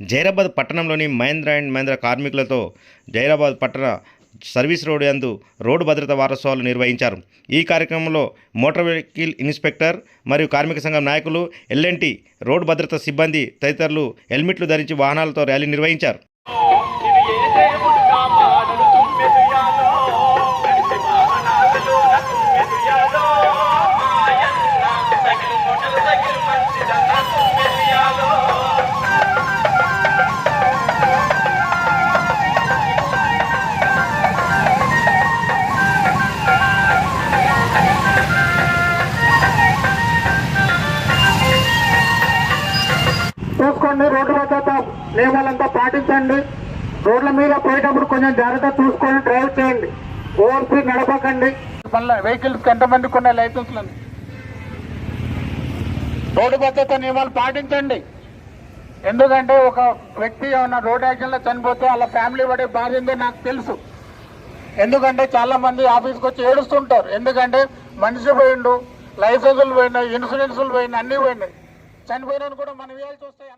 జైరాబాద్ పట్టణంలోని మహేంద్ర అండ్ మహేంద్ర కార్మికులతో జైరాబాద్ పట్టణ సర్వీస్ రోడ్ యందు రోడ్డు భద్రత వారోత్సవాలు నిర్వహించారు. ఈ కార్యక్రమంలో మోటార్ వెహికల్ ఇన్స్పెక్టర్ మరియు కార్మిక సంఘం నాయకులు ఎల్ఎన్టీ రోడ్డు భద్రత సిబ్బంది తదితరులు హెల్మెట్లు ధరించి వాహనాలతో ర్యాలీ నిర్వహించారు. చూసుకోండి రోడ్డు భద్రత నియమాలంతా పాటించండి. రోడ్ల మీద పోయేటప్పుడు కొంచెం జాగ్రత్త చూసుకొని డ్రైవ్ చేయండి. ఓవర్ స్పీడ్ నడపకండి. మళ్ళీ వెహికల్స్ ఎంతమందికి ఉన్నాయి లైసెన్స్లు రోడ్డు భద్రత నియమాలు పాటించండి. ఎందుకంటే ఒక వ్యక్తి ఏమన్నా రోడ్ యాక్సిడెంట్లో చనిపోతే వాళ్ళ ఫ్యామిలీ పడే బాధ ఏందో నాకు తెలుసు. ఎందుకంటే చాలా మంది ఆఫీస్కి వచ్చి ఏడుస్తుంటారు. ఎందుకంటే మనిషి పోయిండు లైసెన్సులు పోయినాయి ఇన్సూరెన్సులు పోయినాయి అన్నీ పోయినాయి. చనిపోయినా కూడా మనం ఇవ్వాల్సి వస్తాయి